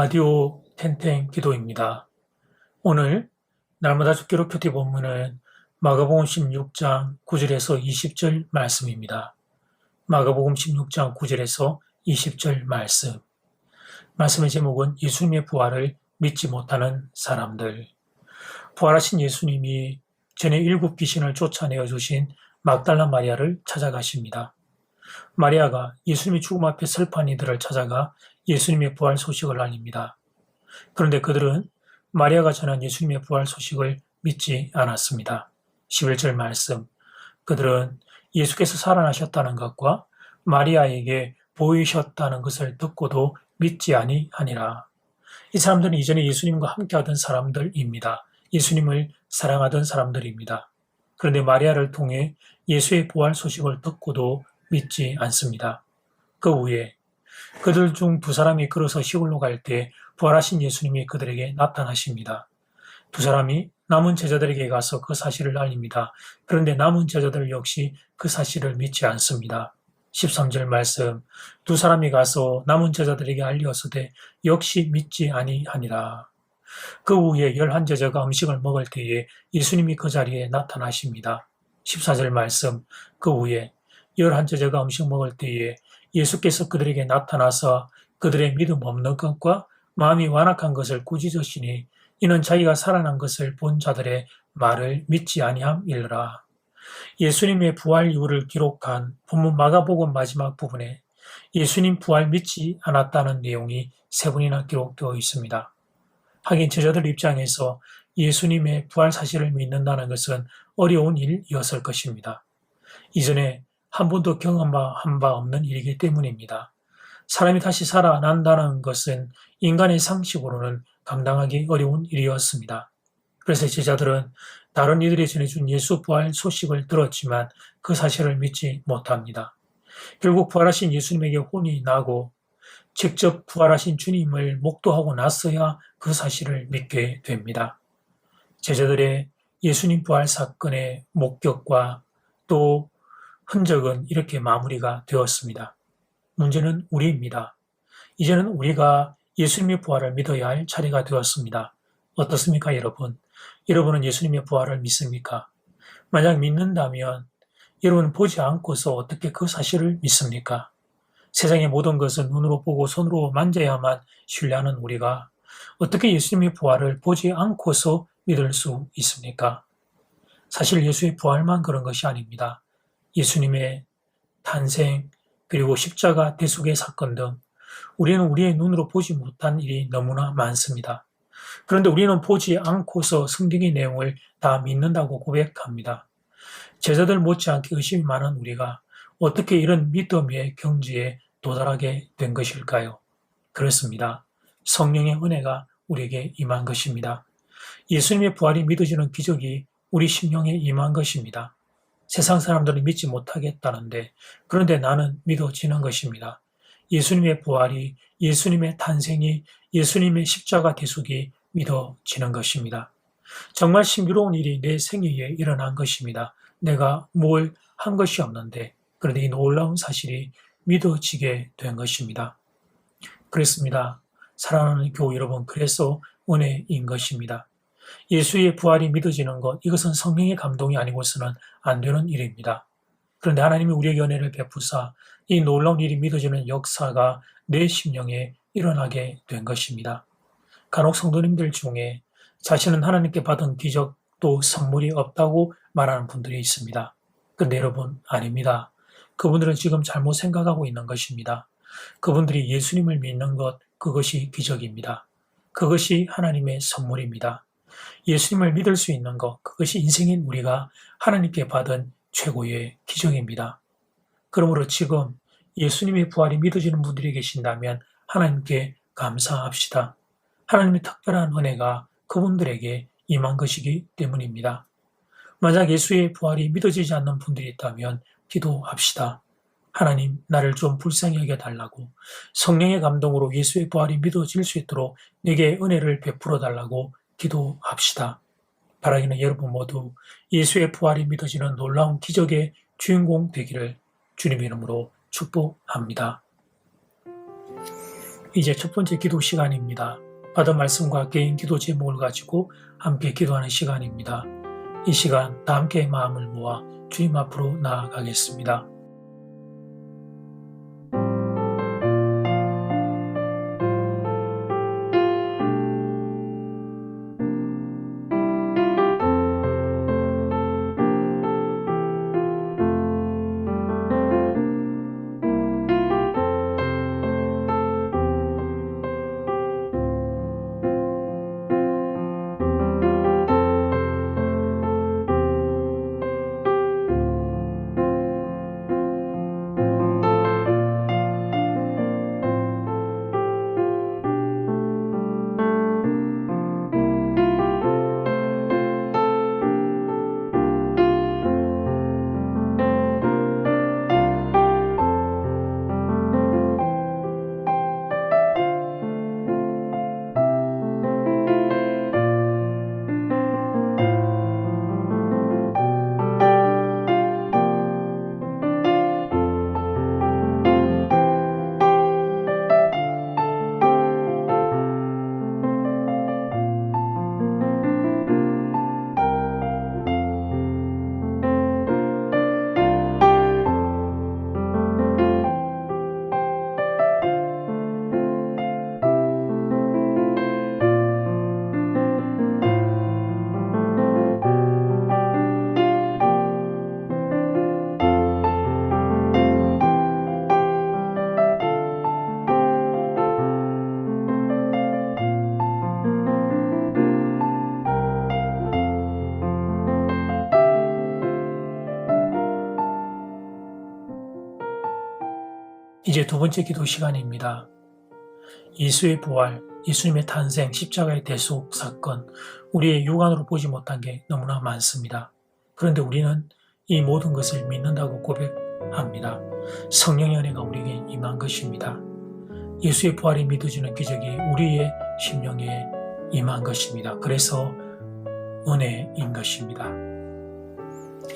라디오 텐텐 기도입니다. 오늘 날마다 죽기로 큐티 본문은 마가복음 16장 9절에서 20절 말씀입니다. 마가복음 16장 9절에서 20절 말씀. 말씀의 제목은 예수님의 부활을 믿지 못하는 사람들. 부활하신 예수님이 전에 일곱 귀신을 쫓아내어 주신 막달라 마리아를 찾아가십니다. 마리아가 예수님의 죽음 앞에 슬퍼한 이들을 찾아가 예수님의 부활 소식을 알립니다. 그런데 그들은 마리아가 전한 예수님의 부활 소식을 믿지 않았습니다. 11절 말씀. 그들은 예수께서 살아나셨다는 것과 마리아에게 보이셨다는 것을 듣고도 믿지 아니하니라. 이 사람들은 이전에 예수님과 함께하던 사람들입니다. 예수님을 사랑하던 사람들입니다. 그런데 마리아를 통해 예수의 부활 소식을 듣고도 믿지 않습니다. 그 후에 그들 중 두 사람이 걸어서 시골로 갈 때 부활하신 예수님이 그들에게 나타나십니다. 두 사람이 남은 제자들에게 가서 그 사실을 알립니다. 그런데 남은 제자들 역시 그 사실을 믿지 않습니다. 13절 말씀 두 사람이 가서 남은 제자들에게 알리었으되 역시 믿지 아니하니라. 그 후에 열한 제자가 음식을 먹을 때에 예수님이 그 자리에 나타나십니다. 14절 말씀 그 후에 열한 제자가 음식 먹을 때에 예수께서 그들에게 나타나서 그들의 믿음 없는 것과 마음이 완악한 것을 꾸짖으시니 이는 자기가 살아난 것을 본 자들의 말을 믿지 아니함이라. 예수님의 부활 이후를 기록한 본문 마가복음 마지막 부분에 예수님 부활 믿지 않았다는 내용이 세 번이나 기록되어 있습니다. 하긴 제자들 입장에서 예수님의 부활 사실을 믿는다는 것은 어려운 일이었을 것입니다. 이전에 한 번도 경험한 바 없는 일이기 때문입니다. 사람이 다시 살아난다는 것은 인간의 상식으로는 감당하기 어려운 일이었습니다. 그래서 제자들은 다른 이들이 전해준 예수 부활 소식을 들었지만 그 사실을 믿지 못합니다. 결국 부활하신 예수님에게 혼이 나고 직접 부활하신 주님을 목도하고 나서야 그 사실을 믿게 됩니다. 제자들의 예수님 부활 사건의 목격과 또 흔적은 이렇게 마무리가 되었습니다. 문제는 우리입니다. 이제는 우리가 예수님의 부활을 믿어야 할 차례가 되었습니다. 어떻습니까, 여러분? 여러분은 예수님의 부활을 믿습니까? 만약 믿는다면 여러분 보지 않고서 어떻게 그 사실을 믿습니까? 세상의 모든 것은 눈으로 보고 손으로 만져야만 신뢰하는 우리가 어떻게 예수님의 부활을 보지 않고서 믿을 수 있습니까? 사실 예수의 부활만 그런 것이 아닙니다. 예수님의 탄생, 그리고 십자가 대속의 사건 등 우리는 우리의 눈으로 보지 못한 일이 너무나 많습니다. 그런데 우리는 보지 않고서 성경의 내용을 다 믿는다고 고백합니다. 제자들 못지않게 의심이 많은 우리가 어떻게 이런 믿음의 경지에 도달하게 된 것일까요? 그렇습니다. 성령의 은혜가 우리에게 임한 것입니다. 예수님의 부활이 믿어지는 기적이 우리 심령에 임한 것입니다. 세상 사람들은 믿지 못하겠다는데 그런데 나는 믿어지는 것입니다. 예수님의 부활이 예수님의 탄생이 예수님의 십자가 대속이 믿어지는 것입니다. 정말 신비로운 일이 내 생애에 일어난 것입니다. 내가 뭘 한 것이 없는데 그런데 이 놀라운 사실이 믿어지게 된 것입니다. 그렇습니다. 사랑하는 교우 여러분, 그래서 은혜인 것입니다. 예수의 부활이 믿어지는 것, 이것은 성령의 감동이 아니고서는 안 되는 일입니다. 그런데 하나님이 우리에게 은혜를 베푸사 이 놀라운 일이 믿어지는 역사가 내 심령에 일어나게 된 것입니다. 간혹 성도님들 중에 자신은 하나님께 받은 기적도 선물이 없다고 말하는 분들이 있습니다. 근데 여러분, 아닙니다. 그분들은 지금 잘못 생각하고 있는 것입니다. 그분들이 예수님을 믿는 것, 그것이 기적입니다. 그것이 하나님의 선물입니다. 예수님을 믿을 수 있는 것, 그것이 인생인 우리가 하나님께 받은 최고의 기적입니다. 그러므로 지금 예수님의 부활이 믿어지는 분들이 계신다면 하나님께 감사합시다. 하나님의 특별한 은혜가 그분들에게 임한 것이기 때문입니다. 만약 예수의 부활이 믿어지지 않는 분들이 있다면 기도합시다. 하나님, 나를 좀 불쌍히 여겨 달라고 성령의 감동으로 예수의 부활이 믿어질 수 있도록 내게 은혜를 베풀어 달라고 기도합시다. 바라기는 여러분 모두 예수의 부활이 믿어지는 놀라운 기적의 주인공 되기를 주님의 이름으로 축복합니다. 이제 첫 번째 기도 시간입니다. 받은 말씀과 개인 기도 제목을 가지고 함께 기도하는 시간입니다. 이 시간 다 함께 마음을 모아 주님 앞으로 나아가겠습니다. 이제 두 번째 기도 시간입니다. 예수의 부활, 예수님의 탄생, 십자가의 대속 사건, 우리의 육안으로 보지 못한 게 너무나 많습니다. 그런데 우리는 이 모든 것을 믿는다고 고백합니다. 성령의 은혜가 우리에게 임한 것입니다. 예수의 부활이 믿어지는 기적이 우리의 심령에 임한 것입니다. 그래서 은혜인 것입니다.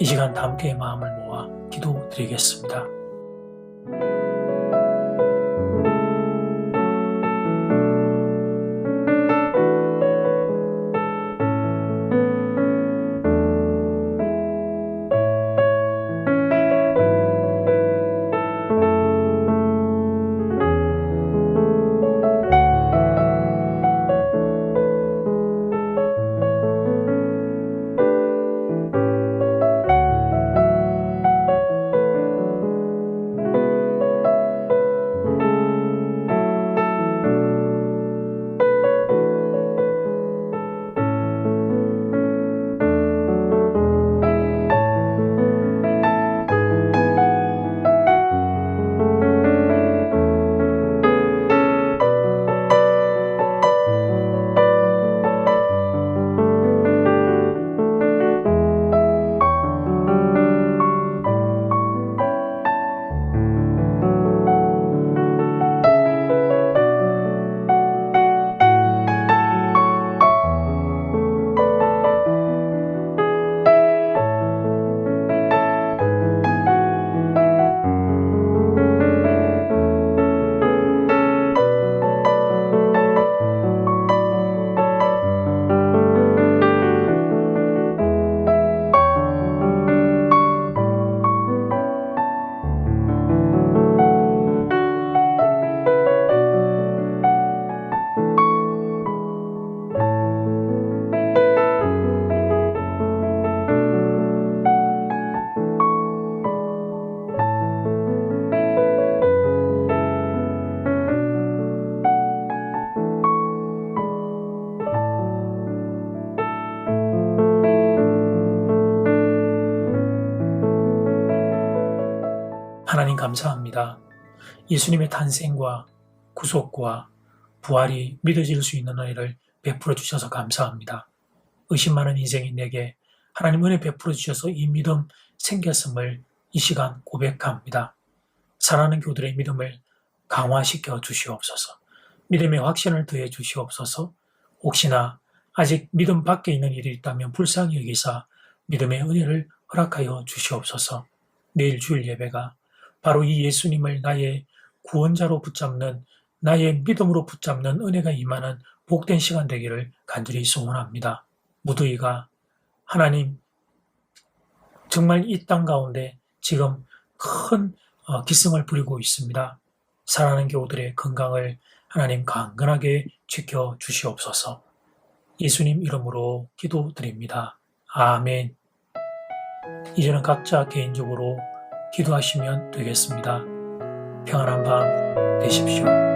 이 시간 다 함께 마음을 모아 기도 드리겠습니다. 하나님 감사합니다. 예수님의 탄생과 구속과 부활이 믿어질 수 있는 은혜를 베풀어 주셔서 감사합니다. 의심 많은 인생인 내게 하나님 은혜 베풀어 주셔서 이 믿음 생겼음을 이 시간 고백합니다. 사랑하는 교들의 믿음을 강화시켜 주시옵소서. 믿음의 확신을 더해 주시옵소서. 혹시나 아직 믿음 밖에 있는 일이 있다면 불쌍히 여기사 믿음의 은혜를 허락하여 주시옵소서. 내일 주일 예배가 바로 이 예수님을 나의 구원자로 붙잡는 나의 믿음으로 붙잡는 은혜가 임하는 복된 시간 되기를 간절히 소원합니다. 무두이가 하나님 정말 이 땅 가운데 지금 큰 어, 기승을 부리고 있습니다. 사랑하는 교우들의 건강을 하나님 강건하게 지켜 주시옵소서. 예수님 이름으로 기도드립니다. 아멘. 이제는 각자 개인적으로 기도하시면 되겠습니다. 평안한 밤 되십시오.